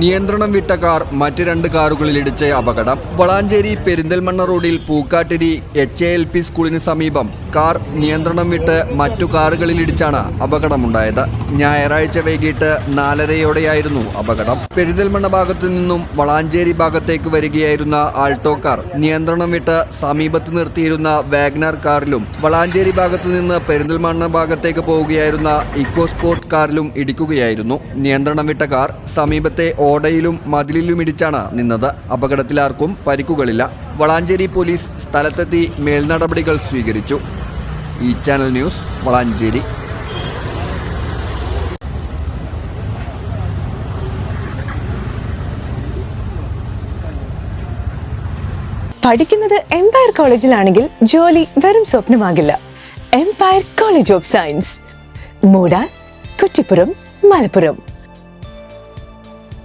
നിയന്ത്രണം വിട്ട കാർ മറ്റ് രണ്ട് കാറുകളിൽ ഇടിച്ച അപകടം. വളാഞ്ചേരി പെരിന്തൽമണ്ണ റോഡിൽ Pookkattiri H A L P സ്കൂളിന് സമീപം കാർ നിയന്ത്രണം വിട്ട് മറ്റു കാറുകളിൽ കാറുകളിലിടിച്ചാണ് അപകടമുണ്ടായത്. ഞായറാഴ്ച വൈകിട്ട് നാലരയോടെയായിരുന്നു അപകടം. പെരിന്തൽമണ്ണ ഭാഗത്തു നിന്നും വളാഞ്ചേരി ഭാഗത്തേക്ക് വരികയായിരുന്ന ആൾട്ടോ കാർ നിയന്ത്രണം വിട്ട് സമീപത്ത് നിർത്തിയിരുന്ന വാഗ്നർ കാറിലും വളാഞ്ചേരി ഭാഗത്തു നിന്ന് പെരിന്തൽമണ്ണ ഭാഗത്തേക്ക് പോവുകയായിരുന്ന ഇക്കോസ്പോർട്ട് കാറിലും ഇടിക്കുകയായിരുന്നു. നിയന്ത്രണം വിട്ട കാർ സമീപത്തെ ഓടയിലും മതിലിലും ഇടിച്ചാണ് നിന്നത്. അപകടത്തിലാർക്കും പരിക്കുകളില്ല. വളാഞ്ചേരി പോലീസ് സ്ഥലത്തെത്തി മേൽനടപടികൾ സ്വീകരിച്ചു. ഈ ചാനൽ ന്യൂസ് വളാഞ്ചേരി. പഠിക്കുന്നത് എംപയർ കോളേജിലാണെങ്കിൽ ജോലി വെറും സ്വപ്നമാകില്ല. Empire college of science മൂടാർ Kuttippuram Malappuram.